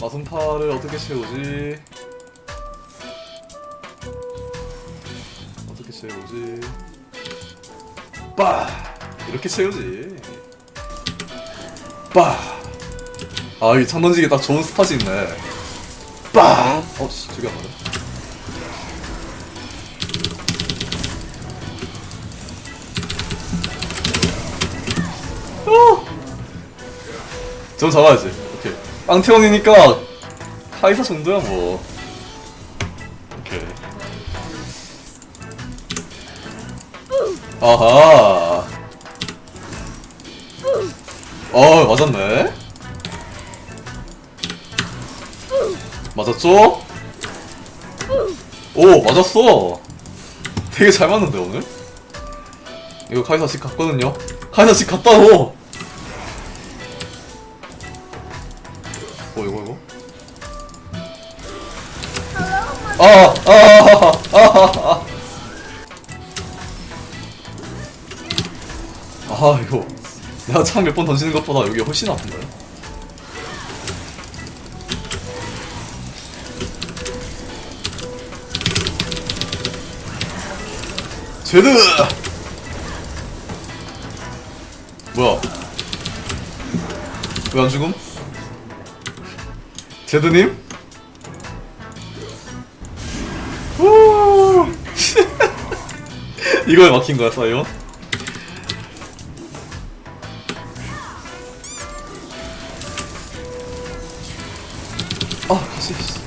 마순파를 어떻게 채우지? 어떻게 채우지? 빠! 이렇게 채우지. 빠! 아, 이 창던지기 딱 좋은 스팟이 있네. 빠! 어, 씨, 저기 안 맞아. 어! 좀 잡아야지. 빵태원이니까 카이사 정도야 뭐. 오케이. 아하. 어 맞았네. 맞았죠? 오 맞았어. 되게 잘 맞는데 오늘. 이거 카이사 집 갔거든요. 카이사 집 갔다고. 아, 아, 아, 아, 아, 아, 아, 이거 내가 창몇번 던지는 것보다 여기 훨씬 아픈데. 제드. 뭐야? 왜 안 죽음? 제드님? 이거에 막힌 거야, 사이온? 아, 씨. 씨.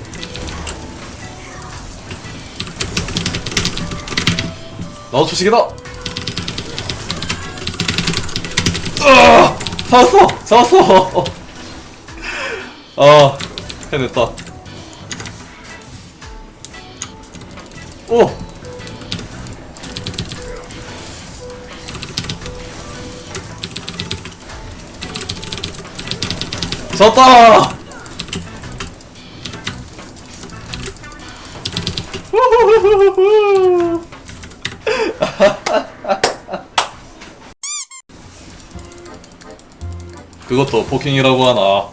나도 초식이다! 아! 잡았어! 잡았어! 아, 해냈다. 오! 졌다! 그것도 포킹이라고 하나.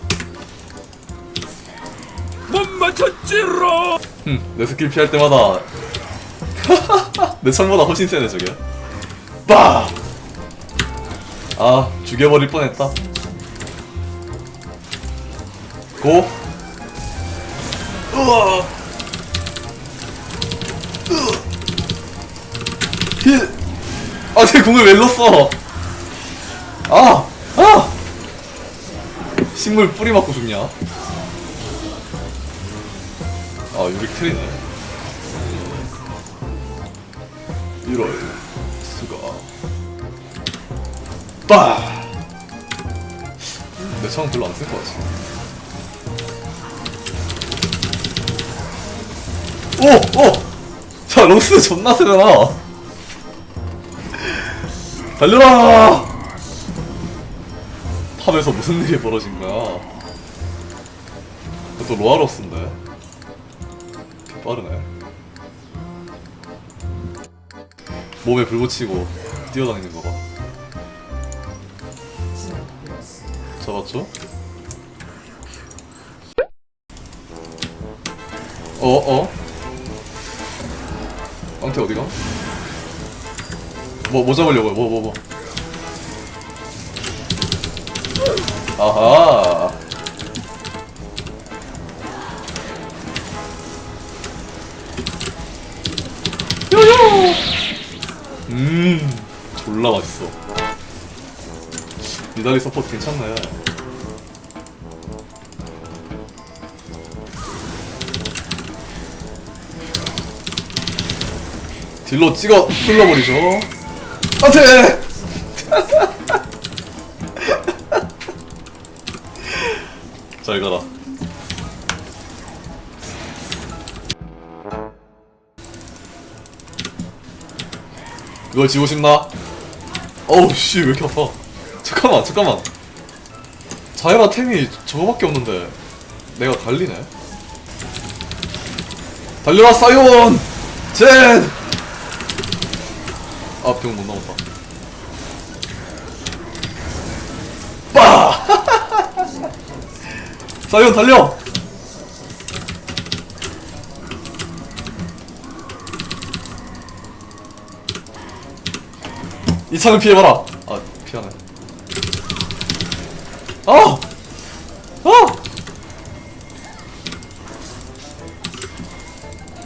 못 맞췄지로 흠, 내 스킬 피할 때마다 내 창보다 훨씬 세네 저게. 빠! 아, 죽여버릴 뻔했다. 고. 으아. 힐. 아, 내 공을 왜 넣었어? 아, 아. 식물 뿌리 맞고 죽냐? 아, 유리 트리네. 이럴 수가. 빠! 내 창은 별로 안 쓸 것 같지. 오! 오! 자, 롱스 존나 세잖아! 달려라! 탑에서 무슨 일이 벌어진 거야? 또 로아로스인데. 개 빠르네. 몸에 불 붙이고 뛰어다니는 거 봐. 잡았죠? 어, 어? 빵태 어디가? 뭐, 뭐 잡으려고요? 뭐, 뭐, 뭐. 아하. 요요! 음, 졸라 맛있어. 니달리 서포트 괜찮네. 딜로 찍어 뚫려버리죠. 안돼. 잘 가라. 이걸 지고 싶나? 어우 씨왜 이렇게 아파 잠깐만 잠깐만 자이라 템이 저거밖에 없는데 내가 달리네 달려라 사이온 젠! 아 병못 넘었다. 빠! 사이온 달려! 이 창을 피해봐라! 아 피하네 아! 아! 어! 어!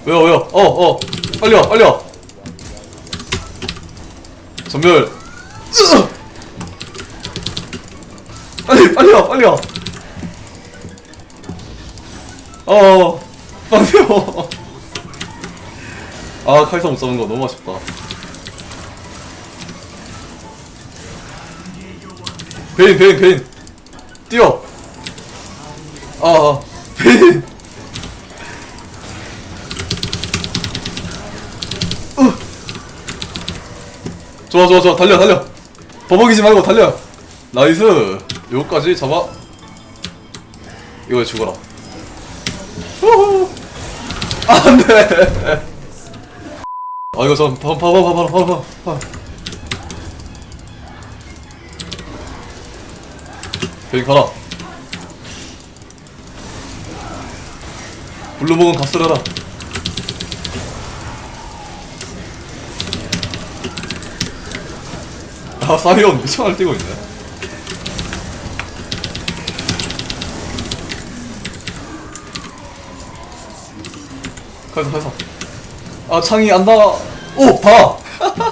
왜요 왜요 어어 빨려, 빨려! 전멸! 빨리 빨리 와 빨리 와 어, 빵세요. 아, 카이사 못 잡은 거 너무 아쉽다. 베인, 베인, 베인. 뛰어. 아, 아, 베인. 좋아 좋아 좋아. 달려 달려. 버벅이지 말고 달려. 나이스. 여기까지 잡아. 이거 죽어라. 후후. 안돼 아, 네. 아 이거 전 봐봐 봐봐 봐봐 봐봐 여기 가라. 블루복은 값을 해라. 아, 사이온 미쳐날 뛰고 있네. 가서 가서 아 창이 안 나와 오 봐!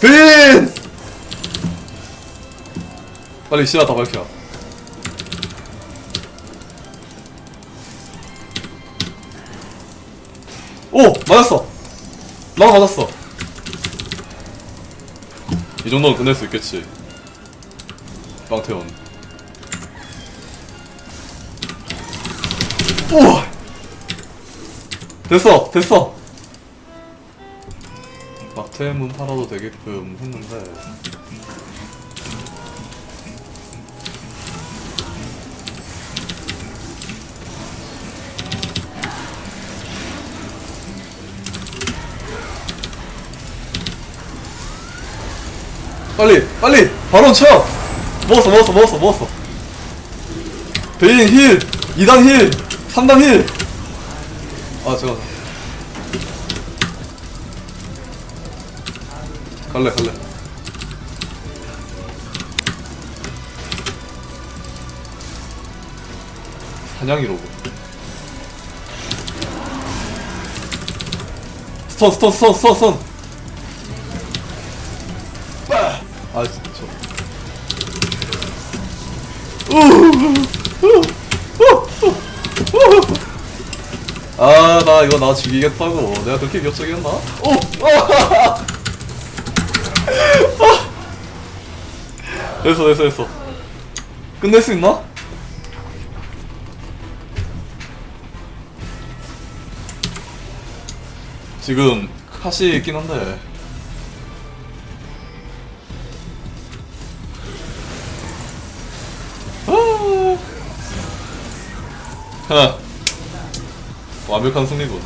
빈! 빨리 시야 다 밝혀 오! 맞았어! 나도 맞았어. 이 정도는 끝낼 수 있겠지. 빵태원. 우와! 됐어 됐어. 막태문 팔아도 되게끔 했는데 빨리 빨리 바로 쳐 먹었어 먹었어 먹었어 먹었어 베인 힐 2단 힐 3단 힐 아, 잠깐. 갈래, 갈래. 사냥이로고. 스턴, 스턴, 스턴, 스턴, 스턴. 아, 진짜. 아, 나 이거 나 죽이겠다고. 내가 그렇게 위협적이었나? 오! 아! 됐어, 됐어, 됐어. 끝낼 수 있나? 지금 카시 있긴 한데. 하나. 완벽한 승리군.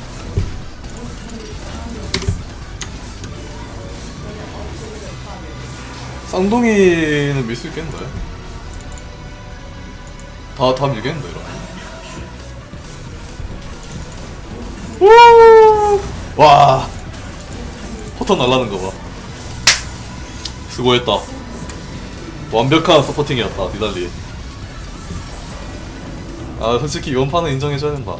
쌍둥이는 밀 수 있겠는데? 다, 다 밀겠는데, 이러면. 우! 와. 포턴 날라는 거 봐. 수고했다. 완벽한 서포팅이었다, 니달리. 아, 솔직히 이번 판은 인정해줘야 된다.